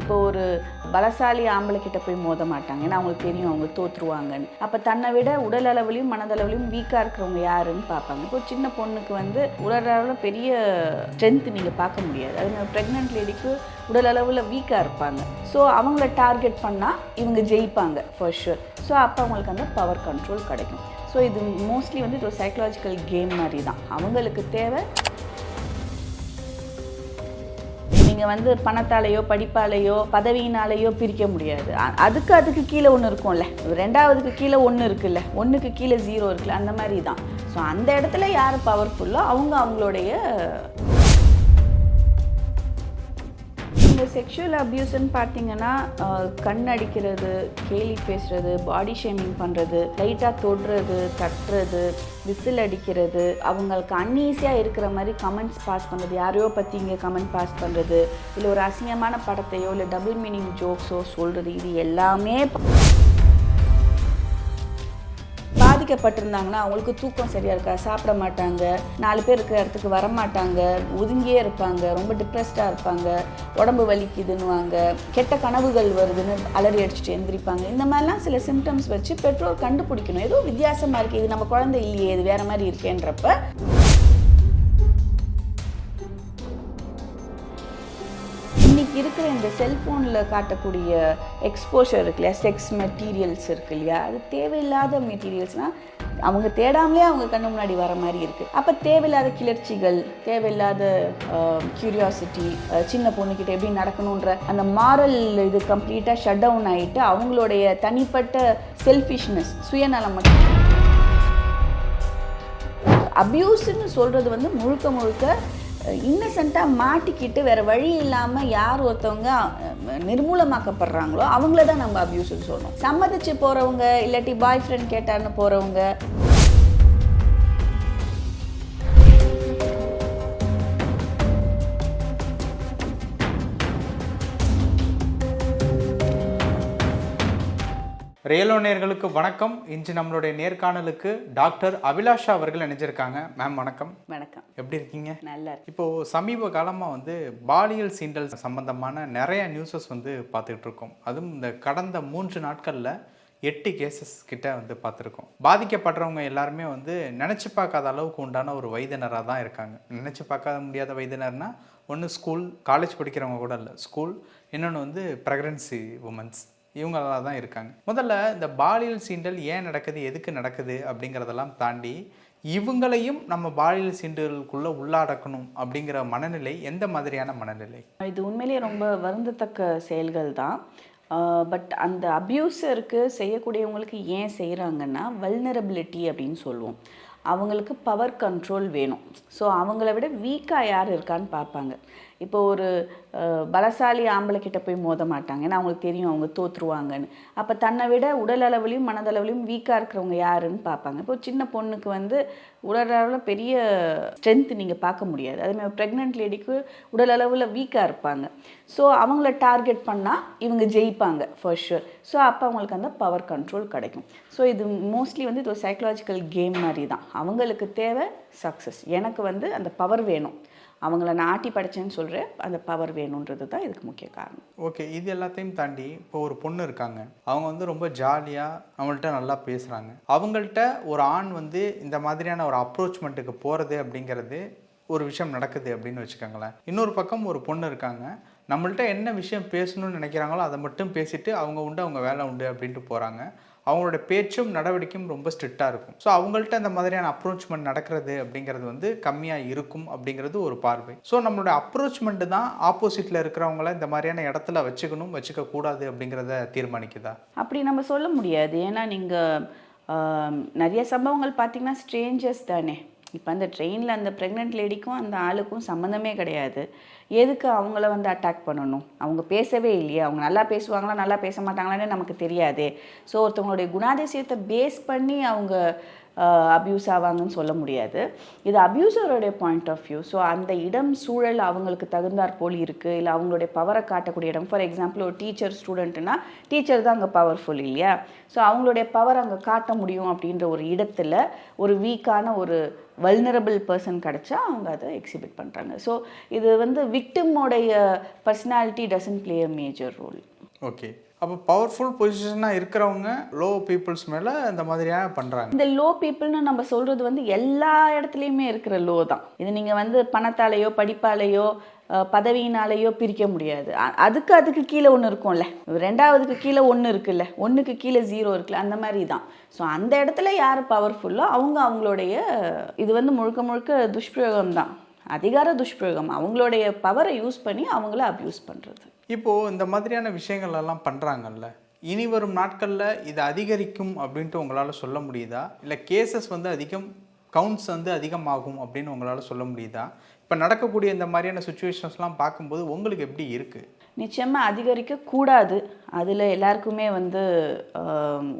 இப்போ ஒரு பலசாலி ஆம்பளை கிட்ட போய் மோத மாட்டாங்க. ஏன்னா அவங்களுக்கு தெரியும் அவங்க தோற்றுருவாங்கன்னு அப்போ தன்னை விட உடல் அளவுலையும் மனதளவுலையும் வீக்காக இருக்கிறவங்க யாருன்னு பார்ப்பாங்க. இப்போ சின்ன பொண்ணுக்கு வந்து உடல் அளவில் பெரிய ஸ்ட்ரென்த் நீங்கள் பார்க்க முடியாது. அது ப்ரெக்னென்ட் லேடிக்கு உடல் அளவில் வீக்காக இருப்பாங்க. ஸோ அவங்கள டார்கெட் பண்ணால் இவங்க ஜெயிப்பாங்க ஃபார் ஷுர் ஸோ அப்போ அவங்களுக்கு அந்த பவர் கண்ட்ரோல் கிடைக்கும். ஸோ இது மோஸ்ட்லி வந்து இது ஒரு சைக்கலாஜிக்கல் கேம் மாதிரி தான். அவங்களுக்கு தேவை நீங்கள் வந்து பணத்தாலேயோ படிப்பாலேயோ பதவியினாலேயோ பிரிக்க முடியாது. அதுக்கு அதுக்கு கீழே ஒன்று இருக்கும்ல. ரெண்டாவதுக்கு கீழே ஒன்று இருக்குல்ல. ஒன்றுக்கு கீழே ஜீரோ இருக்குல்ல. அந்த மாதிரி தான். ஸோ அந்த இடத்துல யார் பவர்ஃபுல்லோ அவங்க அவங்களுடைய இந்த செக்ஷுவல் அப்யூஸ்ன்னு பார்த்தீங்கன்னா கண் அடிக்கிறது கேலி பேசுறது பாடி ஷேமிங் பண்ணுறது லைட்டாக தொடுறது தட்டுறது விசில் அடிக்கிறது அவங்களுக்கு அன்ஈஸியாக இருக்கிற மாதிரி கமெண்ட்ஸ் பாஸ் பண்ணுறது யாரையோ பற்றி இங்கே கமெண்ட் பாஸ் பண்ணுறது இல்லை ஒரு அசிங்கமான படத்தையோ இல்லை டபுள் மீனிங் ஜோக்ஸோ சொல்கிறது இது எல்லாமே பாதிக்கப்பட்டிருந்தாங்கன்னா அவங்களுக்கு தூக்கம் சரியாக இருக்கா? சாப்பிட மாட்டாங்க. நாலு பேர் இருக்கிற இடத்துக்கு வர மாட்டாங்க ஒதுங்கியே இருப்பாங்க. ரொம்ப டிப்ரெஸ்டாக இருப்பாங்க. உடம்பு வலிக்குதுன்னுவாங்க. கெட்ட கனவுகள் வருதுன்னு அலறி அடிச்சுட்டு எந்திரிப்பாங்க. இந்த மாதிரிலாம் சில சிம்டம்ஸ் வச்சு பெற்றோர் கண்டுபிடிக்கணும். ஏதோ வித்தியாசமாக இருக்குது இது நம்ம குழந்தை இல்லையே இது வேறு மாதிரி இருக்கேன்றப்ப இருக்கிற இந்த செல்ஃபோனில் காட்டக்கூடிய எக்ஸ்போஷர் இருக்கு இல்லையா? செக்ஸ் மெட்டீரியல்ஸ் இருக்கு இல்லையா? அது தேவையில்லாத மெட்டீரியல்ஸ்னால் அவங்க தேடாமலே அவங்க கண்ணு முன்னாடி வர மாதிரி இருக்குது அப்போ தேவையில்லாத கிளர்ச்சிகள் தேவையில்லாத க்யூரியாசிட்டி சின்ன பொண்ணுக்கிட்ட எப்படி நடக்கணுன்ற அந்த மாரல் இது கம்ப்ளீட்டாக ஷட் டவுன் ஆகிட்டு அவங்களுடைய தனிப்பட்ட செல்ஃபிஷ்னஸ் சுயநலம் மட்டும். அப்யூஸ்ன்னு சொல்கிறது வந்து முழுக்க முழுக்க இன்னசென்ட்டாக மாட்டிக்கிட்டு வேறு வழி இல்லாமல் யார் ஒருத்தவங்க நிர்மூலமாக்கப்படுறாங்களோ அவங்கள தான் நம்ம அப்யூஸ்ன்னு சொல்லணும் சம்மதிச்சு போகிறவங்க இல்லாட்டி பாய் ஃப்ரெண்ட் கேட்டார்னு போகிறவங்க ரியலோ நேயர்களுக்கு வணக்கம். இன்று நம்மளுடைய நேர்காணலுக்கு டாக்டர் அபிலாஷா அவர்கள் இணைஞ்சிருக்காங்க. மேம் வணக்கம். வணக்கம். எப்படி இருக்கீங்க? நல்லா இப்போ சமீப காலமாக வந்து பாலியல் சீண்டல் சம்பந்தமான நிறைய நியூஸஸ் வந்து பார்த்துக்கிட்டு இருக்கோம். அதுவும் இந்த கடந்த மூன்று நாட்களில் எட்டு கேசஸ் கிட்ட வந்து பார்த்துருக்கோம். பாதிக்கப்படுறவங்க எல்லாருமே வந்து நினச்சி பார்க்காத அளவுக்கு உண்டான ஒரு வயதினராக தான் இருக்காங்க. நினச்சி பார்க்காத முடியாத வயதினர்னா ஒன்று ஸ்கூல் காலேஜ் படிக்கிறவங்க கூட இல்லை. ஸ்கூல் இன்னொன்று வந்து ப்ரெக்னன்சி உமன்ஸ் இவங்களாக தான் இருக்காங்க. முதல்ல இந்த பாலியல் சீண்டல் ஏன் நடக்குது எதுக்கு நடக்குது அப்படிங்கிறதெல்லாம் தாண்டி இவங்களையும் நம்ம பாலியல் சீண்டலுக்குள்ளே உள்ளாடக்கணும் அப்படிங்கிற மனநிலை எந்த மாதிரியான மனநிலை? இது உண்மையிலேயே ரொம்ப வருந்தத்தக்க செயல்கள் தான். பட் அந்த அப்யூசருக்கு செய்யக்கூடியவங்களுக்கு ஏன் செய்கிறாங்கன்னா வல்னரபிலிட்டி அப்படின்னு சொல்லுவோம். அவங்களுக்கு பவர் கண்ட்ரோல் வேணும். ஸோ அவங்கள விட வீக்காக யார் இருக்கான்னு பார்ப்பாங்க. இப்போ ஒரு பலசாலி ஆம்பளை கிட்ட போய் மோத மாட்டாங்க. ஏன்னா அவங்களுக்கு தெரியும் அவங்க தோற்றுருவாங்கன்னு அப்போ தன்னை விட உடல் அளவுலையும் மனதளவுலையும் வீக்காக இருக்கிறவங்க யாருன்னு பார்ப்பாங்க. இப்போ சின்ன பொண்ணுக்கு வந்து உடல் அளவில் பெரிய ஸ்ட்ரென்த் நீங்கள் பார்க்க முடியாது. அதேமாதிரி ப்ரெக்னென்ட் லேடிக்கு உடல் அளவில் வீக்காக இருப்பாங்க. ஸோ அவங்கள டார்கெட் பண்ணால் இவங்க ஜெயிப்பாங்க ஃபர் ஷுர் ஸோ அப்போ அவங்களுக்கு அந்த பவர் கண்ட்ரோல் கிடைக்கும். ஸோ இது மோஸ்ட்லி வந்து இது ஒரு சைக்கலாஜிக்கல் கேம் மாதிரி தான். அவங்களுக்கு தேவை சக்ஸஸ் எனக்கு வந்து அந்த பவர் வேணும். அவங்கள நான் ஆட்டி படைச்சேன்னு சொல்கிறேன் அந்த பவர் வேணுன்றது தான் இதுக்கு முக்கிய காரணம். ஓகே இது எல்லாத்தையும் தாண்டி இப்போ ஒரு பொண்ணு இருக்காங்க. அவங்க வந்து ரொம்ப ஜாலியாக அவங்கள்ட்ட நல்லா பேசுகிறாங்க அவங்கள்ட்ட ஒரு ஆண் வந்து இந்த மாதிரியான ஒரு அப்ரோச்மெண்ட்டுக்கு போகிறது அப்படிங்கிறது ஒரு விஷயம் நடக்குது அப்படின்னு வச்சுக்கோங்களேன். இன்னொரு பக்கம் ஒரு பொண்ணு இருக்காங்க. நம்மள்ட்ட என்ன விஷயம் பேசணும்னு நினைக்கிறாங்களோ அதை மட்டும் பேசிட்டு அவங்க உண்டு அவங்க வேலை உண்டு அப்படின்ட்டு போகிறாங்க அவங்களோட பேச்சும் நடவடிக்கையும் ரொம்ப ஸ்ட்ரிக்டாக இருக்கும். ஸோ அவங்கள்ட்ட அந்த மாதிரியான அப்ரோச்மெண்ட் நடக்கிறது அப்படிங்கிறது வந்து கம்மியாக இருக்கும் அப்படிங்கிறது ஒரு பார்வை. ஸோ நம்மளோட அப்ரோச்மெண்ட் தான் ஆப்போசிட்டில் இருக்கிறவங்கள இந்த மாதிரியான இடத்துல வச்சுக்கணும் வச்சுக்க கூடாது அப்படிங்கிறத தீர்மானிக்குதா? அப்படி நம்ம சொல்ல முடியாது. ஏன்னா நீங்கள் நிறைய சம்பவங்கள் பார்த்தீங்கன்னா ஸ்ட்ரேஞ்சர்ஸ் தானே. இப்போ அந்த ட்ரெயினில் அந்த ப்ரெக்னென்ட் லேடிக்கும் அந்த ஆளுக்கும் சம்மந்தமே கிடையாது. எதுக்கு அவங்கள வந்து அட்டாக் பண்ணணும்? அவங்க பேசவே இல்லையே. அவங்க நல்லா பேசுவாங்களா நல்லா பேச மாட்டாங்களான்னு நமக்கு தெரியாதே. ஸோ ஒருத்தவங்களுடைய குணாதிசயத்தை பேஸ் பண்ணி அவங்க அப்யூஸ் ஆவாங்கன்னு சொல்ல முடியாது. இது அப்யூசருடைய பாயிண்ட் ஆஃப் வியூ ஸோ அந்த இடம் சூழல் அவங்களுக்கு தகுந்தாற் போல் இருக்குது இல்லை அவங்களுடைய பவரை காட்டக்கூடிய இடம். ஃபார் எக்ஸாம்பிள் ஒரு டீச்சர் ஸ்டூடெண்ட்டுன்னா டீச்சர் தான் அங்கே பவர்ஃபுல் இல்லையா? ஸோ அவங்களுடைய பவர் அங்கே காட்ட முடியும் அப்படின்ற ஒரு இடத்துல ஒரு வீக்கான ஒரு வல்னரபிள் பர்சன் கிடச்சா அவங்க அதை எக்ஸிபிட் பண்ணுறாங்க ஸோ இது வந்து விக்டிமோடைய personality doesn't play a major role okay. அப்போ பவர்ஃபுல் பொசிஷனாக இருக்கிறவங்க லோ பீப்புள்ஸ் மேலே இந்த மாதிரியாக பண்ணுறாங்க இந்த லோ பீப்புள்னு நம்ம சொல்கிறது வந்து எல்லா இடத்துலையுமே இருக்கிற லோ தான். இது நீங்கள் வந்து பணத்தாலேயோ படிப்பாலேயோ பதவியினாலேயோ பிரிக்க முடியாது. அதுக்கு அதுக்கு கீழே ஒன்று இருக்கும்ல. ரெண்டாவதுக்கு கீழே ஒன்று இருக்குல்ல. ஒன்றுக்கு கீழே ஜீரோ இருக்குல்ல. அந்த மாதிரி தான். ஸோ அந்த இடத்துல யார் பவர்ஃபுல்லோ அவங்க அவங்களுடைய இது வந்து முழுக்க முழுக்க துஷ்பிரயோகம் தான். அதிகார துஷ்பிரயோகம். அவங்களுடைய பவரை யூஸ் பண்ணி அவங்கள அப்யூஸ் பண்ணுறது இப்போது இந்த மாதிரியான விஷயங்கள் எல்லாம் பண்ணுறாங்கல்ல இனி வரும் நாட்களில் இது அதிகரிக்கும் அப்படின்ட்டு உங்களால் சொல்ல முடியுதா? இல்லை கேசஸ் வந்து அதிகம் கவுண்ட்ஸ் வந்து அதிகமாகும் அப்படின்னு உங்களால் சொல்ல முடியுதா? இப்போ நடக்கக்கூடிய இந்த மாதிரியான சுச்சுவேஷன்ஸ்லாம் பார்க்கும்போது உங்களுக்கு எப்படி இருக்குது நிச்சயமாக அதிகரிக்க கூடாது அதில் எல்லாருக்குமே வந்து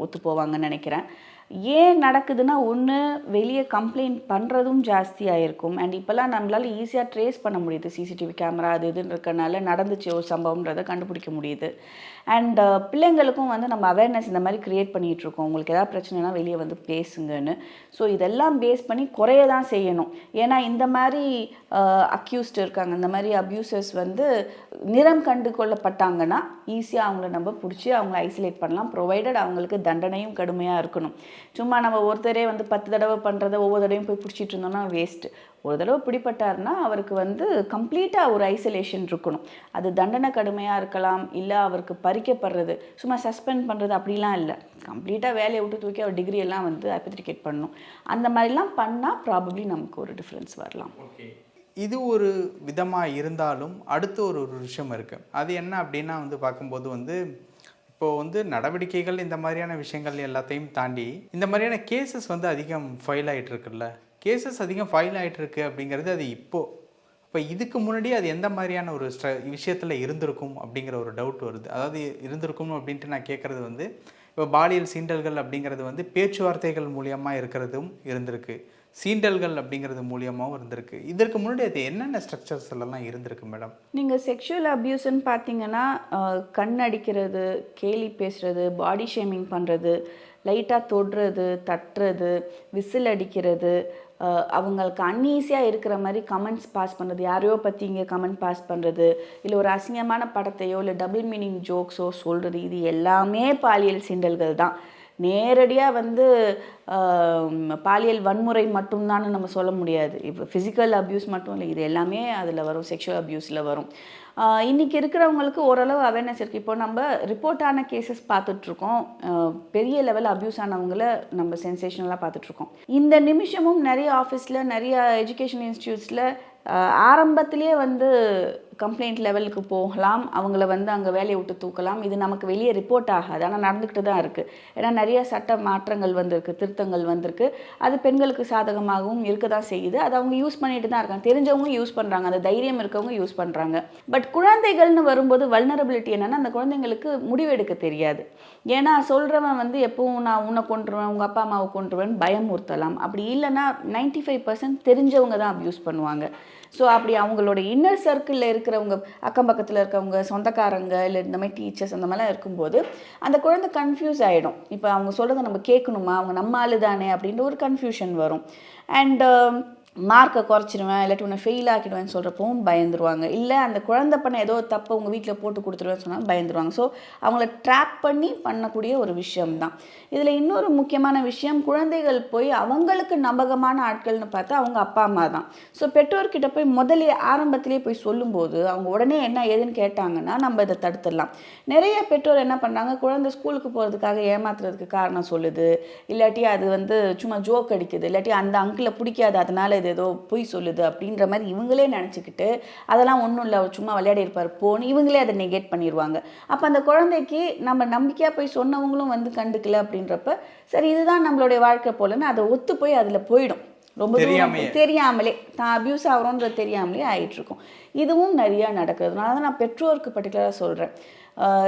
ஒத்து போவாங்கன்னு நினைக்கிறேன். ஏன் நடக்குதுன்னா ஒன்று வெளியே கம்ப்ளைண்ட் பண்ணுறதும் ஜாஸ்தியாக இருக்கும் அண்ட் இப்போல்லாம் நம்மளால் ஈஸியாக ட்ரேஸ் பண்ண முடியுது. சிசிடிவி கேமரா அது இதுன்னு இருக்கனால நடந்துச்சு ஒரு சம்பவம்ன்றதை கண்டுபிடிக்க முடியுது. அண்ட் uh, பிள்ளைங்களுக்கும் வந்து நம்ம அவேர்னஸ் இந்த மாதிரி க்ரியேட் பண்ணிகிட்ருக்கோம் உங்களுக்கு எதாவது பிரச்சனைனா வெளியே வந்து பேசுங்கன்னு. ஸோ இதெல்லாம் பேஸ் பண்ணி குறைய தான் செய்யணும். ஏன்னா இந்த மாதிரி uh, அக்யூஸ்ட் இருக்காங்க இந்த மாதிரி அப்யூசர்ஸ் வந்து நிறம் கண்டு கொள்ளப்பட்டாங்கன்னா ஈஸியாக அவங்கள நம்ம பிடிச்சி அவங்கள ஐசோலேட் பண்ணலாம். ப்ரொவைடட் அவங்களுக்கு தண்டனையும் கடுமையாக இருக்கணும். சும்மா நம்ம ஒருத்தரே வந்து பத்து தடவை பண்ணுறத ஒவ்வொரு தடவையும் போய் பிடிச்சிட்டு இருந்தோம்னா வேஸ்ட்டு ஒரு தடவை பிடிப்பட்டாருன்னா அவருக்கு வந்து கம்ப்ளீட்டாக ஒரு ஐசோலேஷன் இருக்கணும். அது தண்டனை கடுமையாக இருக்கலாம் இல்லை அவருக்கு பறிக்கப்படுறது சும்மா சஸ்பெண்ட் பண்ணுறது அப்படிலாம் இல்லை. கம்ப்ளீட்டாக வேலையை விட்டு தூக்கி அவர் டிகிரி எல்லாம் வந்து அப்ரிகேட் பண்ணணும். அந்த மாதிரிலாம் பண்ணால் ப்ராபப்ளி நமக்கு ஒரு டிஃப்ரென்ஸ் வரலாம். இது ஒரு விதமாக இருந்தாலும் அடுத்து ஒரு ஒரு விஷயம் இருக்குது அது என்ன அப்படின்னா வந்து பார்க்கும்போது வந்து இப்போது வந்து நடவடிக்கைகள் இந்த மாதிரியான விஷயங்கள் எல்லாத்தையும் தாண்டி இந்த மாதிரியான கேசஸ் வந்து அதிகம் ஃபைல் ஆகிட்டு இருக்குல்ல? கேசஸ் அதிகம் ஃபைல் ஆயிட்டு இருக்கு அப்படிங்கிறது அது இப்போது இப்போ இதுக்கு முன்னாடி அது எந்த மாதிரியான ஒரு ஸ்ட்ர விஷயத்தில் இருந்திருக்கும் அப்படிங்கிற ஒரு டவுட் வருது. அதாவது இருந்திருக்கும் அப்படின்ட்டு நான் கேட்குறது வந்து இப்போ பாலியல் சீண்டல்கள் அப்படிங்கிறது வந்து பேச்சுவார்த்தைகள் மூலியமாக இருக்கிறதும் இருந்திருக்கு. சீண்டல்கள் அப்படிங்கிறது மூலியமாகவும் இருந்திருக்கு. இதற்கு முன்னாடி அது என்னென்ன ஸ்ட்ரக்சர்ஸ் எல்லாம் இருந்திருக்கு மேடம் நீங்கள் செக்ஷுவல் அப்யூஸ்ன்னு பார்த்தீங்கன்னா கண் அடிக்கிறது கேலி பேசுறது பாடி ஷேமிங் பண்ணுறது லைட்டாக தொடுறது தட்டுறது விசில் அடிக்கிறது அவங்களுக்கு அன்ஈஸியாக இருக்கிற மாதிரி கமெண்ட்ஸ் பாஸ் பண்ணுறது யாரையோ பற்றி இங்கே கமெண்ட் பாஸ் பண்ணுறது இல்லை ஒரு அசிங்கமான படத்தையோ இல்லை டபுள் மீனிங் ஜோக்ஸோ சொல்கிறது இது எல்லாமே பாலியல் சிண்டல்கள் தான். நேரடியாக வந்து பாலியல் வன்முறை மட்டும்தான் நம்ம சொல்ல முடியாது. இப்போ ஃபிசிக்கல் அப்யூஸ் மட்டும் இல்லை இது எல்லாமே அதில் வரும். செக்ஷுவல் அப்யூஸில் வரும். ஆஹ் இன்னைக்கு இருக்கிறவங்களுக்கு ஓரளவு அவேர்னஸ் இருக்குது இப்போ நம்ம ரிப்போர்ட் ஆன கேசஸ் பார்த்துட்ருக்கோம். பெரிய லெவல் அப்யூஸ் ஆனவங்கள நம்ம சென்சேஷனலாக பார்த்துட்ருக்கோம். இந்த நிமிஷமும் நிறைய ஆஃபீஸில் நிறைய எஜுகேஷன் இன்ஸ்டியூட்ஸில் ஆரம்பத்திலேயே வந்து கம்ப்ளைண்ட் லெவலுக்கு போகலாம். அவங்கள வந்து அங்கே வேலையை விட்டு தூக்கலாம். இது நமக்கு வெளியே ரிப்போர்ட் ஆகாது. ஆனால் நடந்துக்கிட்டு தான் இருக்குது ஏன்னா நிறைய சட்ட மாற்றங்கள் வந்திருக்கு திருத்தங்கள் வந்திருக்கு. அது பெண்களுக்கு சாதகமாகவும் இருக்க தான் செய்யுது. அது அவங்க யூஸ் பண்ணிட்டு தான் இருக்காங்க. தெரிஞ்சவங்க யூஸ் பண்ணுறாங்க அந்த தைரியம் இருக்கவங்க யூஸ் பண்ணுறாங்க பட் குழந்தைகள்னு வரும்போது வல்னரபிலிட்டி என்னென்னா அந்த குழந்தைங்களுக்கு முடிவெடுக்க தெரியாது. ஏன்னா சொல்கிறவன் வந்து எப்பவும் நான் உன்னை கொண்டுருவேன் உங்கள் அப்பா அம்மாவை கொண்டுருவேன் பயமுறுத்தலாம். அப்படி இல்லைன்னா நைன்டி ஃபைவ் பர்சன்ட் தெரிஞ்சவங்க தான் அப்யூஸ் பண்ணுவாங்க. ஸோ அப்படி அவங்களோட இன்னர் சர்க்கிளில் இருக்கிறவங்க அக்கம் பக்கத்தில் இருக்கிறவங்க சொந்தக்காரங்க இல்லை இந்த மாதிரி டீச்சர்ஸ் அந்த மாதிரிலாம் இருக்கும்போது அந்த குழந்தை கன்ஃபியூஸ் ஆகிடும் இப்போ அவங்க சொல்கிறத நம்ம கேட்கணுமா? அவங்க நம்ம ஆளு தானே அப்படின்ற ஒரு கன்ஃபியூஷன் வரும். அண்ட் மார்க்கை குறைச்சிருவேன் இல்லாட்டி உன்னை ஃபெயில் ஆக்கிடுவேன்னு சொல்கிறப்பவும் பயந்துருவாங்க. இல்லை அந்த குழந்த பண்ண ஏதோ தப்பை உங்கள் வீட்டில் போட்டு கொடுத்துருவேன்னு சொன்னால் பயந்துருவாங்க. ஸோ அவங்கள ட்ராப் பண்ணி பண்ணக்கூடிய ஒரு விஷயம் தான் இதில் இன்னொரு முக்கியமான விஷயம் குழந்தைகள் போய் அவங்களுக்கு நம்பகமான ஆட்கள்னு பார்த்தா அவங்க அப்பா அம்மா தான். ஸோ பெற்றோர்கிட்ட போய் முதலே ஆரம்பத்திலே போய் சொல்லும்போது அவங்க உடனே என்ன ஏதுன்னு கேட்டாங்கன்னா நம்ம இதை தடுத்துடலாம். நிறைய பெற்றோர் என்ன பண்ணுறாங்க குழந்தை ஸ்கூலுக்கு போகிறதுக்காக ஏமாத்துறதுக்கு காரணம் சொல்லுது. இல்லாட்டி அது வந்து சும்மா ஜோக் அடிக்குது. இல்லாட்டி அந்த அங்கிளை பிடிக்காது அதனால் இது ஏதோ பொய் சொல்லுது அப்படின்ற மாதிரி இவங்களே நினச்சிக்கிட்டு அதெல்லாம் ஒன்றும் இல்லை அவர் சும்மா விளையாடி இருப்பார் போன்னு இவங்களே அதை நெகேட் பண்ணிடுவாங்க அப்போ அந்த குழந்தைக்கு நம்ம நம்பிக்கையாக போய் சொன்னவங்களும் வந்து கண்டுக்கல அப்படின்றப்ப சரி இதுதான் நம்மளுடைய வாழ்க்கை போலன்னு அதை ஒத்து போய் அதில் போயிடும். ரொம்ப தூரம். தெரியாமலே. தான் அபியூஸ் ஆகிறோன்றது தெரியாமலே ஆயிட்டு இருக்கும் இதுவும் நிறையா நடக்குது. அதனால தான் நான் பெற்றோருக்கு பர்டிகுலராக சொல்கிறேன்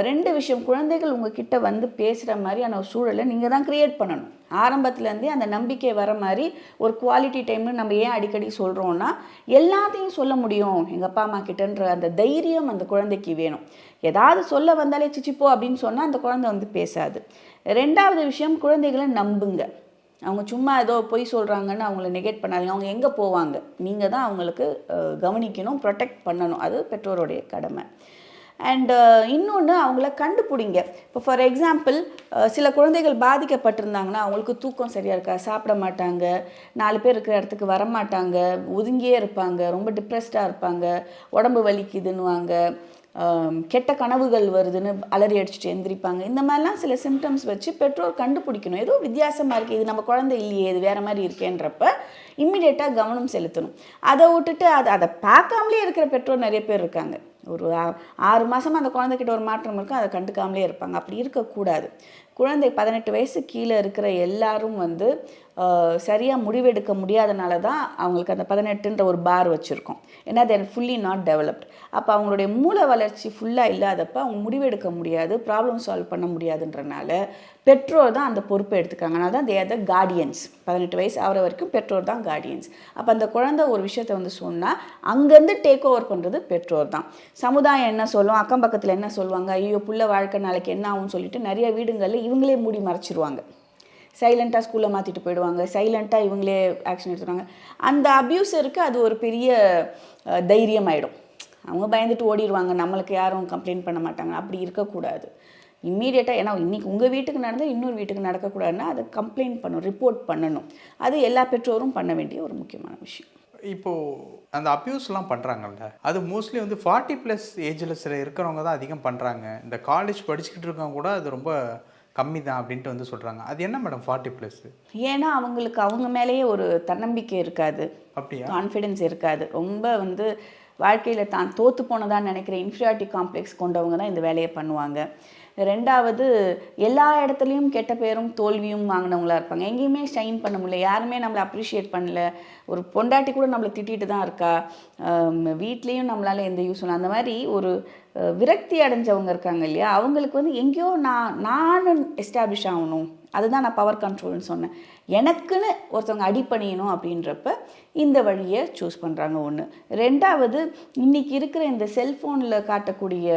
ரெண்டு விஷயம். குழந்தைகள் உங்ககிட்ட வந்து பேசுகிற மாதிரியான ஒரு சூழலை நீங்கள் தான் க்ரியேட் பண்ணணும். ஆரம்பத்துலேருந்தே அந்த நம்பிக்கை வர மாதிரி ஒரு குவாலிட்டி டைம்னு நம்ம ஏன் அடிக்கடி சொல்கிறோன்னா எல்லாத்தையும் சொல்ல முடியும். எங்கள் அப்பா அம்மா கிட்டன்ற அந்த தைரியம் அந்த குழந்தைக்கு வேணும். ஏதாவது சொல்ல வந்தாலே சிச்சிப்போ அப்படின்னு சொன்னால் அந்த குழந்தை வந்து பேசாது. ரெண்டாவது விஷயம் குழந்தைகளை நம்புங்க. அவங்க சும்மா ஏதோ பொய் சொல்கிறாங்கன்னு அவங்கள நெகேட் பண்ணாதீங்க. அவங்க எங்கே போவாங்க? நீங்கள் தான் அவங்களுக்கு கவனிக்கணும் ப்ரொடெக்ட் பண்ணணும். அது பெற்றோருடைய கடமை. அண்டு இன்னொன்று அவங்கள கண்டுபிடிங்க. இப்போ ஃபார் எக்ஸாம்பிள் சில குழந்தைகள் பாதிக்கப்பட்டிருந்தாங்கன்னா அவங்களுக்கு தூக்கம் சரியாக இருக்கா? சாப்பிட மாட்டாங்க. நாலு பேர் இருக்கிற இடத்துக்கு வர மாட்டாங்க ஒதுங்கியே இருப்பாங்க. ரொம்ப டிப்ரெஸ்டாக இருப்பாங்க. உடம்பு வலிக்குதுன்னுவாங்க. கெட்ட கனவுகள் வருதுன்னு அலறி அடிச்சுட்டு எந்திரிப்பாங்க. இந்த மாதிரிலாம் சில சிம்டம்ஸ் வச்சு பெற்றோர் கண்டுபிடிக்கணும். ஏதோ வித்தியாசமாக இருக்குது இது நம்ம குழந்தை இல்லையே இது வேறு மாதிரி இருக்கேன்றப்ப இம்மிடியேட்டாக கவனம் செலுத்தணும். அதை விட்டுட்டு அதை அதை பார்க்காமலே இருக்கிற பெற்றோர் நிறைய பேர் இருக்காங்க. ஒரு ஆ- ஆறு மாதமாக அந்த குழந்தைக்கிட்ட ஒரு மாற்றம் இருக்கும். அதை கண்டுக்காமலே இருப்பாங்க. அப்படி இருக்கக்கூடாது. குழந்தை பதினெட்டு வயசு கீழே இருக்கிற எல்லாரும் வந்து சரியாக முடிவெடுக்க முடியாதனால தான் அவங்களுக்கு அந்த பதினெட்டுன்ற ஒரு பார் வச்சுருக்கோம். ஏன்னா தேர் ஃபுல்லி நாட் டெவலப்ட் அப்போ அவங்களுடைய மூல வளர்ச்சி ஃபுல்லாக இல்லாதப்ப அவங்க முடிவெடுக்க முடியாது ப்ராப்ளம் சால்வ் பண்ண முடியாதுன்றனால பெற்றோர் தான் அந்த பொறுப்பை எடுத்துக்காங்க. அதனால தான் தேர் த கார்டியன்ஸ் பதினெட்டு வயசு ஆகிற வரைக்கும் பெற்றோர் தான் கார்டியன்ஸ் அப்போ அந்த குழந்தை ஒரு விஷயத்தை வந்து சொன்னால் அங்கேருந்து டேக் ஓவர் பண்ணுறது பெற்றோர் தான். சமுதாயம் என்ன சொல்லும் அக்கம் பக்கத்தில் என்ன சொல்லுவாங்க ஐயோ புள்ள வாழ்க்கை நாளைக்கு என்ன ஆகும்னு சொல்லிட்டு நிறைய வீடுங்களில் இவங்களே மூடி மறைச்சிருவாங்க. சைலண்ட்டாக ஸ்கூலில் மாற்றிட்டு போயிடுவாங்க. சைலண்ட்டாக இவங்களே ஆக்ஷன் எடுத்துடுவாங்க அந்த அப்யூஸருக்கு அது ஒரு பெரிய தைரியம் ஆகிடும் அவங்க பயந்துட்டு ஓடிடுவாங்க நம்மளுக்கு யாரும் கம்ப்ளைண்ட் பண்ண மாட்டாங்க. அப்படி இருக்கக்கூடாது. இம்மீடியட்டாக ஏன்னா இன்றைக்கி உங்கள் வீட்டுக்கு நடந்தால் இன்னொரு வீட்டுக்கு நடக்கக்கூடாதுன்னா அதை கம்ப்ளைண்ட் பண்ணணும் ரிப்போர்ட் பண்ணணும். அது எல்லா பெற்றோரும் பண்ண வேண்டிய ஒரு முக்கியமான விஷயம். இப்போது அந்த அப்யூஸ்லாம் பண்ணுறாங்கல்ல அது மோஸ்ட்லி வந்து ஃபார்ட்டி ப்ளஸ் ஏஜில் சில இருக்கிறவங்க தான் அதிகம் பண்ணுறாங்க இந்த காலேஜ் படிச்சுக்கிட்டு இருக்கவங்க கூட அது ரொம்ப கம்மி தான் அப்படின்ட்டு வந்து சொல்கிறாங்க அது என்ன மேடம் ஃபார்ட்டி ப்ளஸ்ஸு ஏன்னா அவங்களுக்கு அவங்க மேலேயே ஒரு தன்னம்பிக்கை இருக்காது. அப்படியா? கான்ஃபிடென்ஸ் இருக்காது. ரொம்ப வந்து வாழ்க்கையில் தான் தோற்று போனதான்னு நினைக்கிற இன்ஃபீரியாரிட்டி காம்ப்ளெக்ஸ் கொண்டவங்க தான் இந்த வேலையை பண்ணுவாங்க. ரெண்டாவது எல்லா இடத்துலையும் கெட்ட பேரும் தோல்வியும் வாங்கினவங்களா இருப்பாங்க. எங்கேயுமே ஷைன் பண்ண முடியல. யாருமே நம்மளை அப்ரிஷியேட் பண்ணல. ஒரு பொண்டாட்டி கூட நம்மளை திட்டிட்டு தான் இருக்கா? வீட்லேயும் நம்மளால் எந்த யூஸ் இல்லை. அந்த மாதிரி ஒரு விரக்தி அடைஞ்சவங்க இருக்காங்க இல்லையா? அவங்களுக்கு வந்து எங்கேயோ நான் நான் எஸ்டாப்ளிஷ் ஆகணும். அதுதான் நான் பவர் கண்ட்ரோல்னு சொன்னேன். எனக்குன்னு ஒருத்தவங்க அடிப்பணியணும் அப்படின்றப்ப இந்த வழியை சூஸ் பண்ணுறாங்க ஒன்று ரெண்டாவது இன்றைக்கி இருக்கிற இந்த செல்ஃபோனில் காட்டக்கூடிய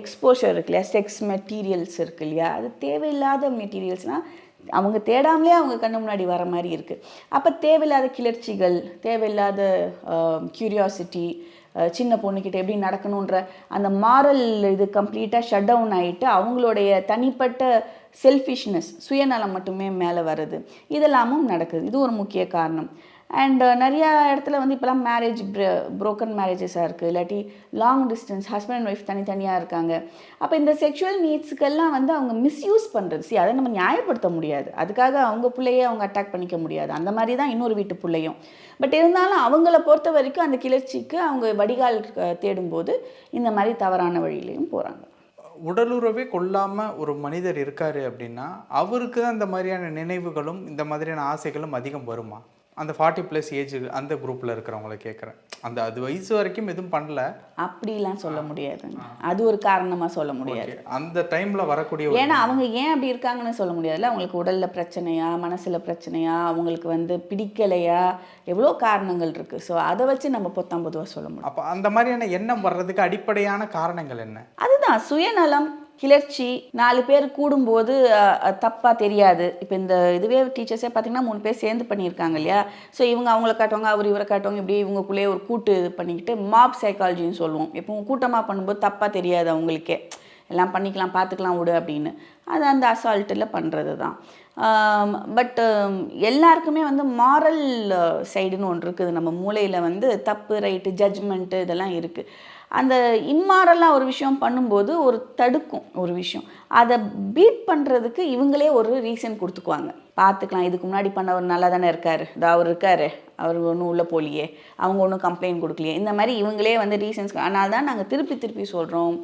எக்ஸ்போஷர் இருக்கு இல்லையா? செக்ஸ் மெட்டீரியல்ஸ் இருக்கு இல்லையா? அது தேவையில்லாத மெட்டீரியல்ஸ்னால் அவங்க தேடாமலே அவங்க கண்ணு முன்னாடி வர மாதிரி இருக்குது அப்போ தேவையில்லாத கிளர்ச்சிகள் தேவையில்லாத க்யூரியாசிட்டி சின்ன பொண்ணுக்கிட்ட எப்படி நடக்கணுன்ற அந்த மாரல் இது கம்ப்ளீட்டாக ஷட் டவுன் ஆகிட்டு அவங்களுடைய தனிப்பட்ட செல்ஃபிஷ்னஸ் சுயநலம் மட்டுமே மேலே வருது இதெல்லாமும் நடக்குது. இது ஒரு முக்கிய காரணம். அண்ட் நிறையா இடத்துல வந்து இப்போலாம் மேரேஜ் ப்ரோக்கன் மேரேஜஸாக இருக்குது இல்லாட்டி long distance husband and wife தனித்தனியாக இருக்காங்க. அப்போ இந்த செக்ஷுவல் நீட்ஸுக்கெல்லாம் வந்து அவங்க மிஸ்யூஸ் பண்ணுறது சி அதை நம்ம நியாயப்படுத்த முடியாது. அதுக்காக அவங்க பிள்ளையே அவங்க அட்டாக் பண்ணிக்க முடியாது. அந்த மாதிரி தான் இன்னொரு வீட்டு பிள்ளையும். பட் இருந்தாலும் அவங்கள பொறுத்த வரைக்கும் அந்த கிளர்ச்சிக்கு அவங்க வடிகால் தேடும்போது இந்த மாதிரி தவறான வழியிலையும் போகிறாங்க உடலுறவே கொள்ளாமல் ஒரு மனிதர் இருக்காரு அப்படின்னா அவருக்கு தான் இந்த மாதிரியான நினைவுகளும் இந்த மாதிரியான ஆசைகளும் அதிகம் வருமா? அந்த ஃபார்ட்டி ப்ளஸ் ஏஜ் அந்த குரூப்பில் இருக்கிறவங்கள கேட்குறேன். அந்த அது வயசு வரைக்கும் எதுவும் பண்ணல. அப்படிலாம் சொல்ல முடியாதுங்க. அது ஒரு காரணமாக சொல்ல முடியாது. அந்த டைமில் வரக்கூடிய ஏன்னா அவங்க ஏன் அப்படி இருக்காங்கன்னு சொல்ல முடியாதுல்ல. அவங்களுக்கு உடல்ல பிரச்சனையா மனசுல பிரச்சனையா அவங்களுக்கு வந்து பிடிக்கலையா எவ்வளோ காரணங்கள் இருக்கு. ஸோ அதை வச்சு நம்ம பொத்தாம் பொதுவாக சொல்ல முடியும். அப்போ அந்த மாதிரியான எண்ணம் வர்றதுக்கு அடிப்படையான காரணங்கள் என்ன? அதுதான். சுயநலம் கிளர்ச்சி நாலு பேர் கூடும்போது தப்பாக தப்பா தெரியாது. இப்போ இந்த இதுவே டீச்சர்ஸே பார்த்தீங்கன்னா மூணு பேர் சேர்ந்து பண்ணியிருக்காங்க இல்லையா? ஸோ இவங்க அவங்கள காட்டுவாங்க அவர் இவரை காட்டுவாங்க இப்படி இவங்களுக்குள்ளேயே ஒரு கூட்டு இது பண்ணிக்கிட்டு மாப் சைக்காலஜின்னு சொல்லுவோம். இப்போ கூட்டமாக பண்ணும்போது தப்பாக தெரியாது அவங்களுக்கே. எல்லாம் பண்ணிக்கலாம் பார்த்துக்கலாம் விடு அப்படின்னு. அது அந்த அசால்ட்டில் பண்ணுறது தான். பட் எல்லாருக்குமே வந்து மாரல் சைடுன்னு ஒன்று இருக்குது. நம்ம மூளையில் வந்து தப்பு ரைட்டு ஜட்ஜ்மெண்ட்டு இதெல்லாம் இருக்குது அந்த இம்மாரலாக ஒரு விஷயம் பண்ணும்போது ஒரு தடுக்கும் ஒரு விஷயம். அதை பீட் பண்ணுறதுக்கு இவங்களே ஒரு ரீசன் கொடுத்துக்குவாங்க. பார்த்துக்கலாம் இதுக்கு முன்னாடி பண்ணவர் நல்லா தானே இருக்கார். இதோ அவர் இருக்காரு. அவர் ஒன்றும் உள்ளே போலியே அவங்க ஒன்றும் கம்ப்ளைண்ட் கொடுக்கலையே. இந்த மாதிரி இவங்களே வந்து ரீசன்ஸ் அதனால தான் நாங்கள் திருப்பி திருப்பி சொல்கிறோம்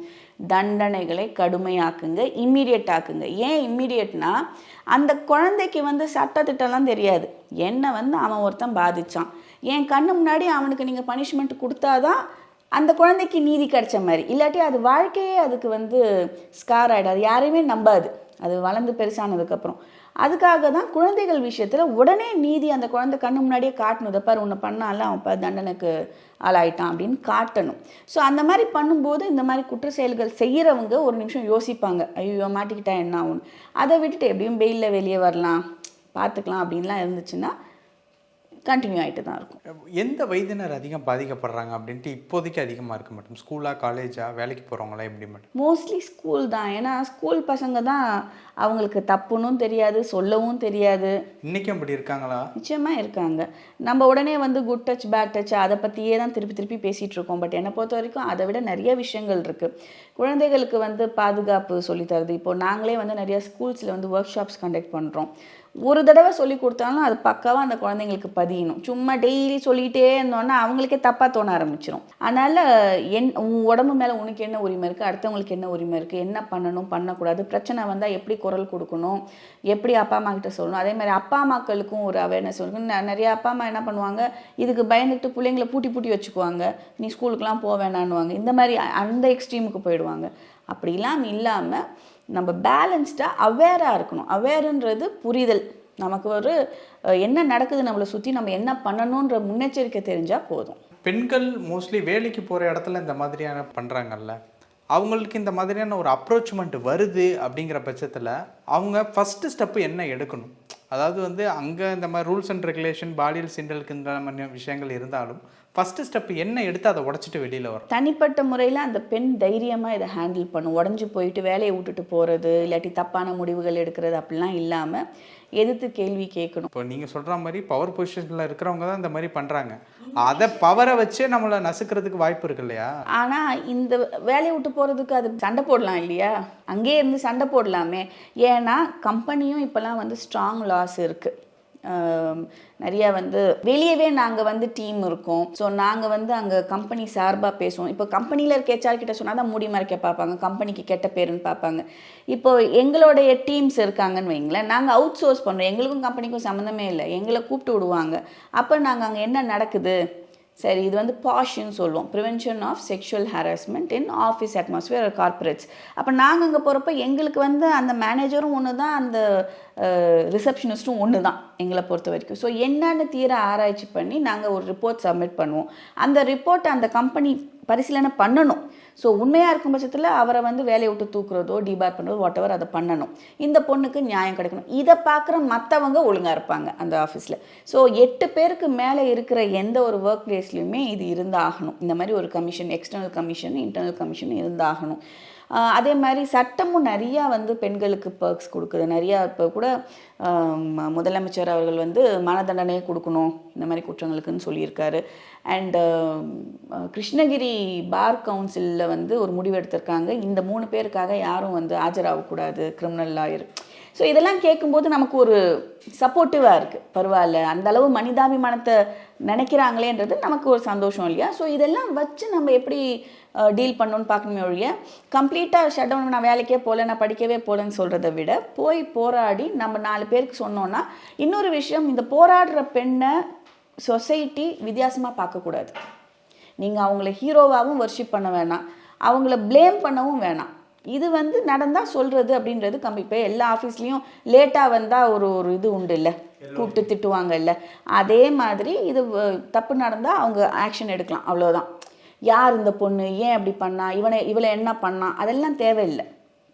தண்டனைகளை கடுமையாக்குங்க இம்மீடியட் ஆக்குங்க. ஏன் இம்மீடியட்னா அந்த குழந்தைக்கு வந்து சட்டத்திட்டம்லாம் தெரியாது. என்னை வந்து அவன் ஒருத்தன் பாதித்தான் என் கண்ணு முன்னாடி அவனுக்கு நீங்கள் பனிஷ்மெண்ட் கொடுத்தாதான் அந்த குழந்தைக்கு நீதி கிடைச்ச மாதிரி. இல்லாட்டி அது வாழ்க்கையே அதுக்கு வந்து ஸ்கார் ஆகிடும் அது யாரையுமே நம்பாது. அது வளர்ந்து பெருசானதுக்கப்புறம் அதுக்காக தான் குழந்தைகள் விஷயத்தில் உடனே நீதி அந்த குழந்தை கண்ணு முன்னாடியே காட்டணும். இதை பாரு உன்னை பண்ணால அவன் இப்போ தண்டனைக்கு ஆளாயிட்டான் அப்படின்னு காட்டணும். ஸோ அந்த மாதிரி பண்ணும்போது இந்த மாதிரி குற்ற செயல்கள் செய்கிறவங்க ஒரு நிமிஷம் யோசிப்பாங்க. ஐயோ மாட்டிக்கிட்டா என்ன ஆகும் அதை விட்டுட்டு எப்படியும் வெயிலில் வெளியே வரலாம். பார்த்துக்கலாம் அப்படின்லாம் இருந்துச்சுன்னா கண்டினியூ ஆகிட்டு தான் இருக்கும். எந்த வயதினர் அதிகம் பாதிக்கப்படுறாங்க அப்படின்ட்டு இப்போதைக்கு அதிகமாக இருக்க மாட்டோம். ஸ்கூலா காலேஜா வேலைக்கு போகிறவங்களா எப்படி மேடம் மோஸ்ட்லி ஸ்கூல் தான். ஏன்னா ஸ்கூல் பசங்க தான் அவங்களுக்கு தப்புன்னும் தெரியாது சொல்லவும் தெரியாது. இன்றைக்கும் அப்படி இருக்காங்களா? நிச்சயமாக இருக்காங்க. நம்ம உடனே வந்து குட் டச் பேட் டச் அதை பற்றியே தான் திருப்பி திருப்பி பேசிகிட்டு இருக்கோம். பட் என்னை பொறுத்த வரைக்கும் அதை விட நிறைய விஷயங்கள் இருக்குது குழந்தைகளுக்கு வந்து பாதுகாப்பு சொல்லித் தருது. இப்போ நாங்களே வந்து நிறைய ஸ்கூல்ஸில் வந்து ஒர்க் ஷாப்ஸ் கண்டக்ட் பண்ணுறோம் ஒரு தடவை சொல்லி கொடுத்தாலும் அது பக்காவாக அந்த குழந்தைங்களுக்கு பதியணும். சும்மா டெய்லி சொல்லிகிட்டே இருந்தோன்னா அவங்களுக்கே தப்பாக தோண ஆரம்பிச்சிடும் அதனால் என் உன் உடம்பு மேலே உனக்கு என்ன உரிமை இருக்குது அடுத்தவங்களுக்கு என்ன உரிமை இருக்குது என்ன பண்ணணும்? பண்ணக்கூடாது. பிரச்சனை வந்தால் எப்படி குரல் கொடுக்கணும்? எப்படி அப்பா அம்மா கிட்ட சொல்லணும்? அதே மாதிரி அப்பா அம்மாக்களுக்கும் ஒரு அவேர்னஸ் இருக்கும். நிறைய அப்பா அம்மா என்ன பண்ணுவாங்க? இதுக்கு பயந்துட்டு பிள்ளைங்களை பூட்டி பூட்டி வச்சுக்குவாங்க. நீ ஸ்கூலுக்குலாம் போக வேணான்னுவாங்க இந்த மாதிரி அந்த எக்ஸ்ட்ரீமுக்கு போயிடுவாங்க. அப்படிலாம் இல்லாமல் நம்ம பேலன்ஸ்டாக அவேராக இருக்கணும். அவேருன்றது புரிதல். நமக்கு ஒரு என்ன நடக்குது நம்மளை சுற்றி நம்ம என்ன பண்ணணுன்ற முன்னெச்சரிக்கை தெரிஞ்சால் போதும். பெண்கள் மோஸ்ட்லி வேலைக்கு போகிற இடத்துல இந்த மாதிரியான பண்ணுறாங்கல்ல அவங்களுக்கு இந்த மாதிரியான ஒரு அப்ரோச்மெண்ட் வருது அப்படிங்கிற பட்சத்தில் அவங்க ஃபஸ்ட்டு ஸ்டெப்பு என்ன எடுக்கணும்? அதாவது வந்து அங்கே இந்த மாதிரி ரூல்ஸ் அண்ட் ரெகுலேஷன் பாலியல் சிண்டலுக்கு இந்த மாதிரி விஷயங்கள் இருந்தாலும் ஃபஸ்ட்டு ஸ்டெப் என்ன எடுத்து அதை உடச்சிட்டு வெளியில் வரும்? தனிப்பட்ட முறையில் அந்த பெண் தைரியமாக இதை ஹேண்டில் பண்ணும். உடஞ்சி போயிட்டு வேலையை விட்டுட்டு போகிறது இல்லாட்டி தப்பான முடிவுகள் எடுக்கிறது அப்படிலாம் இல்லாமல் எதிர்த்து கேள்வி கேட்கணும். இப்போ நீங்கள் சொல்கிற மாதிரி பவர் பொசிஷனில் இருக்கிறவங்க தான் இந்த மாதிரி பண்ணுறாங்க அதை பவரை வச்சே நம்மளை நசுக்கிறதுக்கு வாய்ப்பு இருக்கு இல்லையா? ஆனால் இந்த வேலையை விட்டு போகிறதுக்கு அது சண்டை போடலாம் இல்லையா? அங்கேயே இருந்து சண்டை போடலாமே. ஏன்னா கம்பெனியும் இப்போல்லாம் வந்து ஸ்ட்ராங் லாஸ் இருக்குது நிறைய வந்து வெளியவே நாங்கள் வந்து டீம் இருக்கோம். ஸோ நாங்கள் வந்து அங்கே கம்பெனி சார்பாக பேசுவோம். இப்போ கம்பெனியில் இருக்க ஹெச்ஆர் கிட்ட சொன்னால் தான் மூடி மறைக்க பார்ப்பாங்க. கம்பெனிக்கு கெட்ட பேருன்னு பார்ப்பாங்க. இப்போ எங்களுடைய டீம்ஸ் இருக்காங்கன்னு வைங்களேன் நாங்கள் அவுட் சோர்ஸ் பண்ணுறோம் எங்களுக்கும் கம்பெனிக்கும் சம்மந்தமே இல்லை. எங்களை கூப்பிட்டு விடுவாங்க. அப்போ நாங்கள் அங்கே என்ன நடக்குது? சரி இது வந்து பாஷுன்னு சொல்லுவோம். Prevention of sexual harassment in office atmosphere corporates அப்போ நாங்கள் அங்கே போகிறப்ப எங்களுக்கு வந்து அந்த மேனேஜரும் ஒன்று தான் அந்த ரிசப்ஷனிஸ்ட்டும் ஒன்று தான் எங்களை பொறுத்த வரைக்கும். ஸோ என்னன்னு தீர ஆராய்ச்சி பண்ணி நாங்கள் ஒரு ரிப்போர்ட் சப்மிட் பண்ணுவோம். அந்த ரிப்போர்ட்டை அந்த கம்பெனி பரிசீலனை பண்ணணும். ஸோ உண்மையாக இருக்கும் பட்சத்தில் அவரை வந்து வேலையை விட்டு தூக்குறதோ டிபார் பண்ணுறதோ வாட் எவர் அதை பண்ணணும். இந்த பொண்ணுக்கு நியாயம் கிடைக்கணும். இதை பார்க்குற மற்றவங்க ஒழுங்காக இருப்பாங்க அந்த ஆஃபீஸில் ஸோ எட்டு பேருக்கு மேலே இருக்கிற எந்த ஒரு ஒர்க் பிளேஸ்லையுமே இது இருந்தாகணும். இந்த மாதிரி ஒரு commission external commission internal commission இருந்தாகணும். அதே மாதிரி சட்டமும் நிறையா வந்து பெண்களுக்கு பர்க்ஸ் கொடுக்குது. நிறையா இப்போ கூட முதலமைச்சர் அவர்கள் வந்து மனதண்டனையை கொடுக்கணும். இந்த மாதிரி குற்றங்களுக்குன்னு சொல்லியிருக்காரு. அண்டு கிருஷ்ணகிரி பார் கவுன்சிலில் வந்து ஒரு முடிவு எடுத்திருக்காங்க. இந்த மூணு பேருக்காக யாரும் வந்து ஆஜராகக்கூடாது. கிரிமினல் லாயர் ஸோ இதெல்லாம் கேட்கும்போது நமக்கு ஒரு சப்போர்ட்டிவாக இருக்குது பரவாயில்ல அந்த அளவு மனிதாபிமானத்தை நினைக்கிறாங்களேன்றது நமக்கு ஒரு சந்தோஷம் இல்லையா? ஸோ இதெல்லாம் வச்சு நம்ம எப்படி டீல் பண்ணணும்னு பார்க்கணுமே ஒழிய கம்ப்ளீட்டாக ஷட் டவுன் நான் வேலைக்கே போகல நான் படிக்கவே போகலன்னு சொல்கிறத விட போய் போராடி நம்ம நாலு பேருக்கு சொன்னோன்னா இன்னொரு விஷயம் இந்த போராடுற பெண்ணை சொசைட்டி வித்தியாசமாக பார்க்கக்கூடாது. நீங்கள் அவங்கள ஹீரோவாகவும் வர்ஷிப் பண்ண வேணாம். அவங்கள ப்ளேம் பண்ணவும் வேணாம். இது வந்து நடந்தால் சொல்கிறது அப்படின்றது கம்மி. இப்போ எல்லா ஆஃபீஸ்லேயும் லேட்டாக வந்தால் ஒரு ஒரு இது உண்டு இல்லை கூப்பிட்டு திட்டுவாங்க இல்லை அதே மாதிரி இது தப்பு நடந்தால் அவங்க ஆக்ஷன் எடுக்கலாம். அவ்வளோதான் யார் இந்த பொண்ணு? ஏன் அப்படி பண்ணா? இவனை இவளை என்ன பண்ணா? அதெல்லாம் தேவையில்லை.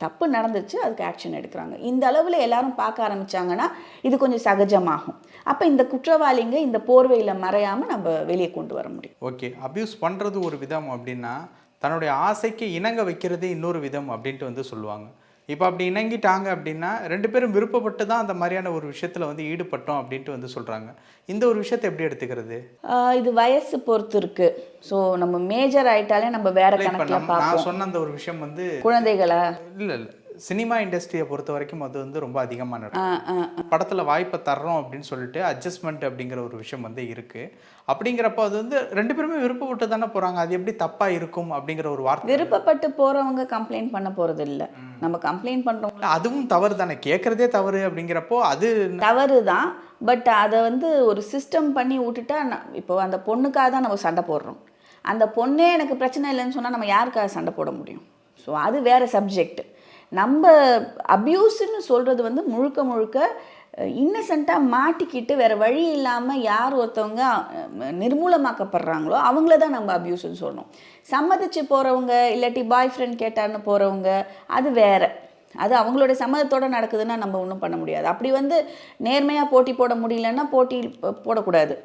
தப்பு நடந்துச்சு அதுக்கு ஆக்ஷன் எடுக்கிறாங்க. இந்த அளவில் எல்லாரும் பார்க்க ஆரம்பிச்சாங்கன்னா இது கொஞ்சம் சகஜமாகும். அப்போ இந்த குற்றவாளிங்க இந்த போர்வையில் மறையாமல் நம்ம வெளியே கொண்டு வர முடியும். ஓகே. அப்யூஸ் பண்ணுறது ஒரு விதம் அப்படின்னா தன்னுடைய ஆசைக்கு இணங்க வைக்கிறதே இன்னொரு விதம் அப்படின்ட்டு வந்து சொல்லுவாங்க. இப்போ அப்படி இணங்கிட்டாங்க அப்படின்னா ரெண்டு பேரும் விருப்பப்பட்டு தான் அந்த மாதிரியான ஒரு விஷயத்தில் வந்து ஈடுபட்டோம் அப்படின்ட்டு வந்து சொல்கிறாங்க இந்த ஒரு விஷயத்தை எப்படி எடுத்துக்கிறது? இது வயசு பொறுத்து இருக்கு. ஸோ நம்ம மேஜர் ஆயிட்டாலே நம்ம வேற கணக்கில் நான் சொன்ன அந்த ஒரு விஷயம் வந்து குழந்தைகளா? இல்லை இல்லை. சினிமா இண்டஸ்ட்ரியை பொறுத்த வரைக்கும் அது வந்து ரொம்ப அதிகமாக நடக்கும். படத்தில் வாய்ப்பை தர்றோம் அப்படின்னு சொல்லிட்டு அட்ஜஸ்ட்மெண்ட் அப்படிங்கிற ஒரு விஷயம் வந்து இருக்குது அப்படிங்கிறப்போ அது வந்து ரெண்டு பேருமே விருப்பப்பட்டு தானே போகிறாங்க அது எப்படி தப்பாக இருக்கும் அப்படிங்கிற ஒரு வார்த்தை. விருப்பப்பட்டு போறவங்க கம்ப்ளைண்ட் பண்ண போறது இல்ல நம்ம கம்ப்ளைண்ட் பண்றவங்க அதுவும் தவறு தானே. கேட்குறதே தவறு அப்படிங்கிறப்போ அது தவறு தான். பட் அதை வந்து ஒரு சிஸ்டம் பண்ணி விட்டுட்டா இப்போ அந்த பொண்ணுக்காக தான் நம்ம சண்டை போடுறோம். அந்த பொண்ணே எனக்கு பிரச்சனை இல்லைன்னு சொன்னா நம்ம யாருக்காக சண்டை போட முடியும்? ஸோ அது வேற சப்ஜெக்ட் நம்ம அப்யூஸ்ன்னு சொல்றது வந்து முழுக்க முழுக்க இன்னசென்ட்டாக மாட்டிக்கிட்டு வேற வழி இல்லாமல் யார் ஒருத்தவங்க நிர்மூலமாக்கப்படுறாங்களோ அவங்கள தான் நம்ம அப்யூஸ்ன்னு சொல்லணும். சம்மதிச்சு போகிறவங்க இல்லாட்டி பாய் ஃப்ரெண்ட் கேட்டார்னு போகிறவங்க அது வேற. அது அவங்களோட சம்மதத்தோட நடக்குதுன்னா நம்ம ஒன்றும் பண்ண முடியாது. அப்படி வந்து நேர்மையாக போட்டி போட முடியலன்னா போட்டி போடக்கூடாது.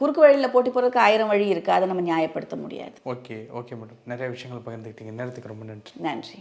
குறுக்கு வழியில் போட்டி போடுறதுக்கு ஆயிரம் வழி இருக்குது அதை நம்ம நியாயப்படுத்த முடியாது. Okay okay madam. நிறைய விஷயங்கள் பகிர்ந்துக்கிட்டீங்க. நேரத்துக்கு ரொம்ப நன்றி. நன்றி.